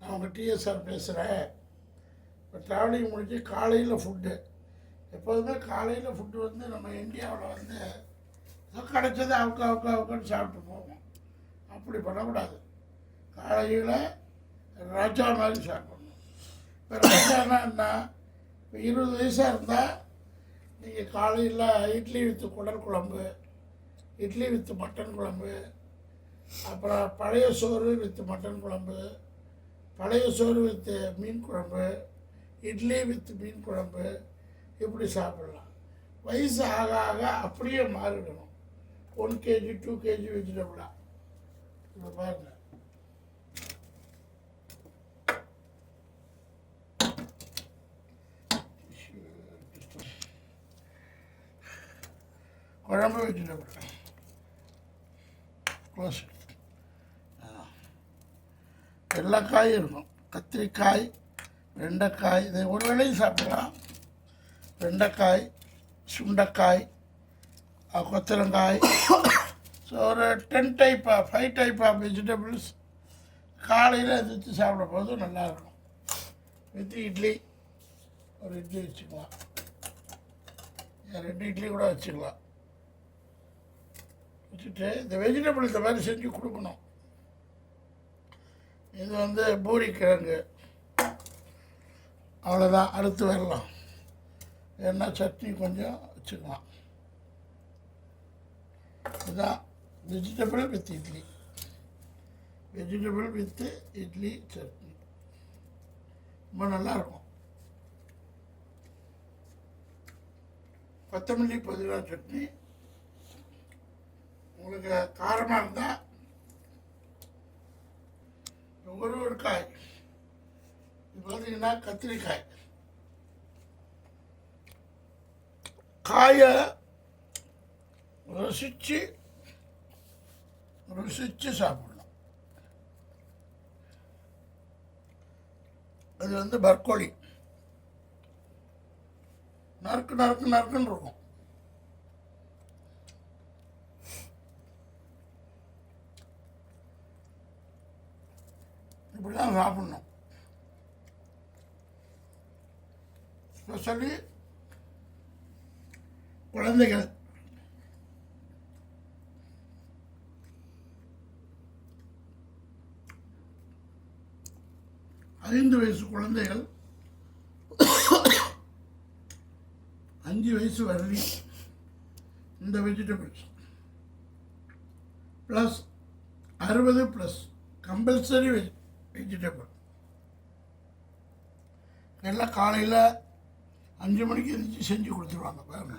நான் உங்கள் டிஎஸ்ஆர் பேசுகிறேன் இப்போ ட்ராவலிங் முடிஞ்சு காலையில் ஃபுட்டு எப்போதுமே காலையில் ஃபுட்டு வந்து நம்ம இந்தியாவில் வந்து ஏதோ கிடைச்சது அவுக்க அவுக்க அவுக்கன்னு சாப்பிட்டு போவோம். அப்படி பண்ணக்கூடாது. காலையில் ராஜா மாதிரி சாப்பிடணும். இப்போ ராஜானா என்ன இப்போ இருபது வயசாக இருந்தால் நீங்கள் காலையில் இட்லி வித்து குடல் குழம்பு இட்லி வித்து மட்டன் குழம்பு அப்புறம் பழைய சோறு வித்து மட்டன் குழம்பு பழைய சோறு வித்து மீன் குழம்பு இட்லி வித்து மீன் குழம்பு இப்படி சாப்பிடலாம்? வயசு ஆக ஆக அப்படியே மாறிடணும். ஒன் கேஜி டூ கேஜி வெஜிடபிளாக இப்போ பாருங்கள் குழம்பு வெஜிடபிள். க்ளோஸ் எல்லா காயும் இருக்கும். கத்திரிக்காய் வெண்டைக்காய் இதை ஒரு வேளையும் சாப்பிடலாம். வெண்டைக்காய் சுண்டைக்காய் கொத்தரங்காய். ஸோ ஒரு ten type of five type of vegetables காலையில் எதிர்த்து சாப்பிட போது நல்லாயிருக்கும் வித் இட்லி ஒரு இட்லி வச்சுக்கலாம். ரெண்டு இட்லி கூட வச்சுக்கலாம். வச்சுட்டு இந்த வெஜிடபிள் இந்த மாதிரி செஞ்சு கொடுக்கணும். இது வந்து பூரி கிழங்கு அவ்வளோதான் அடுத்து வரலாம். ஏன்னா சட்னி கொஞ்சம் வச்சுக்கலாம். இதுதான் vegetable with idli. Vegetable with idli chutney. ரொம்ப நல்லாயிருக்கும். கொத்தமல்லி புதினா சட்னி. உங்களுக்கு காரமாக இருந்தால் ஒரு ஒரு காய். இது பார்த்தீங்கன்னா கத்திரிக்காய். காயை ரசித்து ருசித்து சாப்பிடணும். அது வந்து பர்கோழி நறுக்கு நறுக்கு நறுக்குன்னு இருக்கும். இப்படி தான் சாப்பிடணும் ஸ்பெஷலி குழந்தைகள் ஐந்து வயசு குழந்தைகள் அஞ்சு வயசு வரலி இந்த வெஜிடபிள்ஸ் ப்ளஸ் அறுபது ப்ளஸ் கம்பல்சரி வெஜ் வெஜிடபிள் எல்லாம் காலையில் அஞ்சு மணிக்கு எழுந்திரிச்சு செஞ்சு கொடுத்துருவாங்க பாருங்க.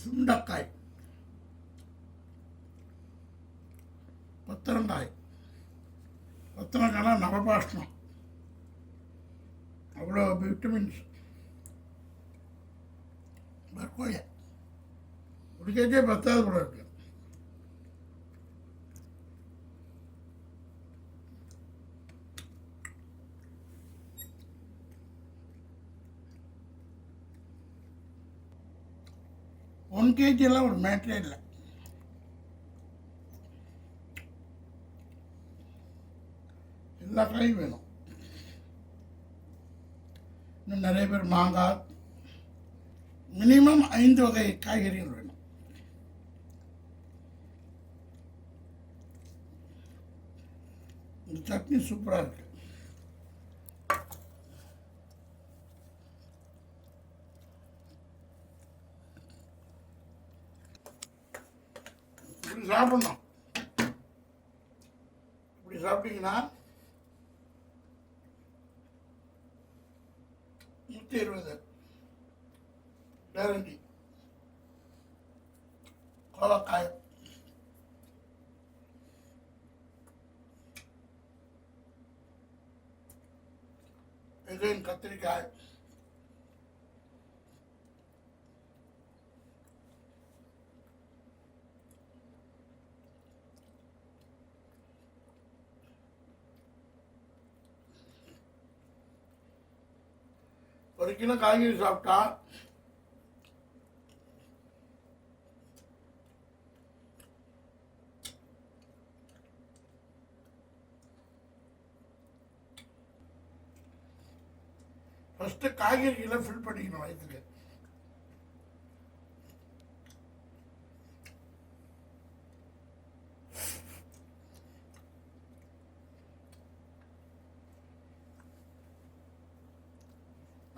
சுண்டக்காய். பத்திரங்காய். கொத்தரங்காய்னா நவபாஷ்ணம். அவ்வளோ விட்டமின்ஸ். பர்கோய. ஒரு கேஜே பத்தாவது கூட இருக்குது ஒன் ஒரு மேட்டரே இல்லை. எல்லா காயும் வேணும். இன்னும் நிறைய பேர் மாங்காய் மினிமம் ஐந்து வகை காய்கறிகள் வேணும். இந்த சட்னி சூப்பராக இருக்கு. இப்படி சாப்பிடணும். இப்படி சாப்பிட்டீங்கன்னா நூற்றி இருபது. கேரண்டி கோலக்காயம் எகைன் கத்திரிக்காய். ஒரு கிலோ காய்கறி சாப்பிட்டா? ஃபஸ்ட்டு காய்கறிகளை ஃபில் பண்ணிக்கணும் வயிற்றுக்கு.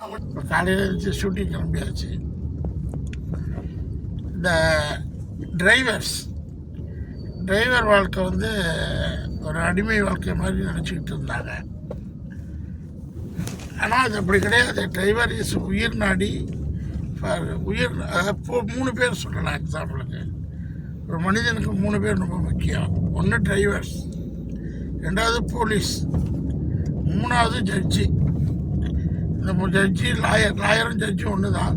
காலையில் எழுந்துச்சு ஷூட்டிங் கிளம்பியாச்சு. இந்த டிரைவர்ஸ் டிரைவர் வாழ்க்கை வந்து ஒரு அடிமை வாழ்க்கை மாதிரி நினச்சிக்கிட்டு இருந்தாங்க. ஆனால் அது அப்படி கிடையாது. டிரைவர் இஸ் உயிர் நாடி. ஃபார் உயிர் அதாவது மூணு பேர் சொல்லலாம் எக்ஸாம்பிளுக்கு ஒரு மனிதனுக்கு மூணு பேர் ரொம்ப முக்கியம். ஒன்று டிரைவர்ஸ் ரெண்டாவது போலீஸ் மூணாவது ஜட்ஜி இந்த ஜட்ஜி லாயர் லாயரும் ஜட்ஜும் ஒன்று தான்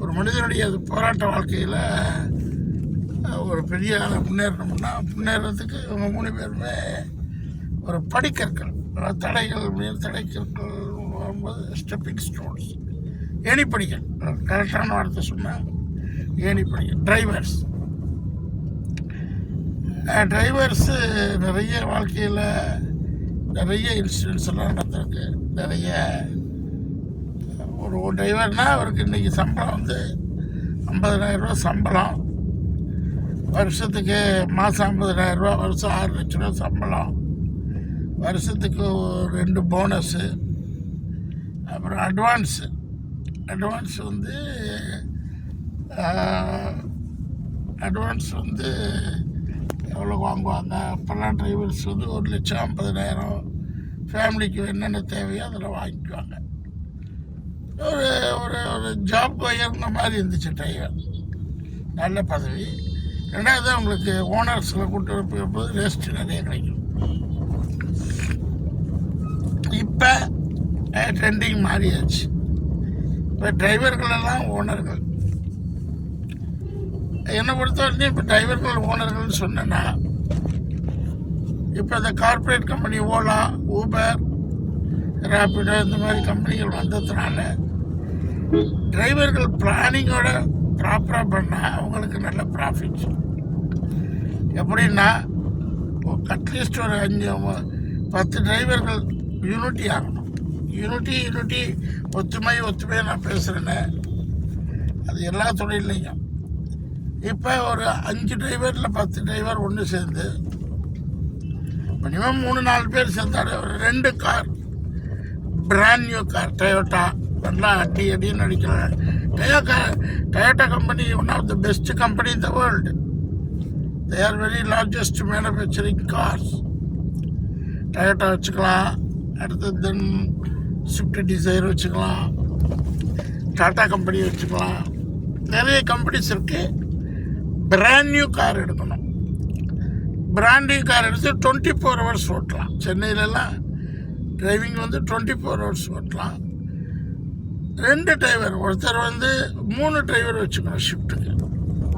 ஒரு மனிதனுடைய அது போராட்ட வாழ்க்கையில் ஒரு பெரிய ஆளை முன்னேறணும்னா முன்னேறதுக்கு இவங்க மூணு பேருமே ஒரு படிக்கற்கள். தடைகள் மேல் தடைக்கற்கள் வரும்போது ஸ்டெப்பிங் ஸ்டோன்ஸ் ஏணிப்படிகள் கரெக்டான வார்த்தை சொன்னாங்க ஏணிப்படிகள் டிரைவர்ஸ் டிரைவர்ஸு நிறைய வாழ்க்கையில் நிறைய இன்சிடென்ட்ஸ் எல்லாம் நடந்திருக்கு. நிறைய ஒரு டிரைவர்னால் அவருக்கு இன்றைக்கி சம்பளம் வந்து ஐம்பதனாயிரம் ரூபா சம்பளம். வருஷத்துக்கு மாதம் ஐம்பதனாயிரம் ரூபா வருஷம் ஆறு லட்ச ரூபா சம்பளம். வருஷத்துக்கு ஒரு ரெண்டு போனஸு அப்புறம் அட்வான்ஸு அட்வான்ஸ் வந்து அட்வான்ஸ் வந்து எவ்வளோ வாங்குவாங்க? அப்போல்லாம் டிரைவர்ஸ் வந்து ஒரு லட்சம் ஐம்பதனாயிரம் ஃபேமிலிக்கு என்னென்ன தேவையோ அதில் வாங்கிக்குவாங்க. ஒரு ஒரு ஒரு ஜாப் உயர்ந்த மாதிரி இருந்துச்சு டிரைவர் நல்ல பதவி. ரெண்டாவது அவங்களுக்கு ஓனர்ஸில் கூட்டு போது ரெஸ்ட் நிறைய கிடைக்கும். இப்போ ட்ரெண்டிங் மாறியாச்சு. இப்போ டிரைவர்கள் எல்லாம் ஓனர்கள் என்னை பொறுத்த வரைக்கும் இப்போ டிரைவர்கள் ஓனர்கள்னு சொன்னேன்னா இப்போ இந்த corporate company Ola Uber Rapido இந்த மாதிரி கம்பெனிகள் வந்ததுனால டிரைவர்கள் பிளானிங்கோட ப்ராப்பராக பண்ணால் அவங்களுக்கு நல்ல ப்ராஃபிட் எப்படின்னா அட்லீஸ்ட் ஒரு அஞ்சு பத்து டிரைவர்கள் யூனிட்டி ஆகணும். யூனிட்டி யூனிட்டி ஒத்துமை ஒற்றுமையாக நான் பேசுகிறேன்னு அது எல்லா தொழிலையும் இப்போ ஒரு அஞ்சு டிரைவரில் பத்து டிரைவர் ஒன்று சேர்ந்து மினிமம் மூணு நாலு பேர் சேர்ந்தாரு ஒரு ரெண்டு car brand new car Toyota நல்லா அடி அடின்னு அடிக்கிறாங்க car Toyota company one of the best company in the world they are very largest manufacturing cars Toyota வச்சுக்கலாம். அடுத்து தென் ஸ்விஃப்ட் டிசைர் வச்சுக்கலாம். டாடா கம்பெனி வச்சுக்கலாம். நிறைய கம்பெனிஸ் இருக்குது பிராண்ட் நியூ கார் எடுக்கணும். பிராண்ட் நியூ கார் எடுத்து டுவெண்ட்டி ஃபோர் ஹவர்ஸ் ஓட்டலாம். சென்னையிலலாம் டிரைவிங் வந்து டுவெண்ட்டி ஃபோர் ஹவர்ஸ் ஓட்டலாம். ரெண்டு டிரைவர் ஒருத்தர் வந்து மூணு டிரைவர் வச்சுக்கணும் ஷிஃப்ட்டுக்கு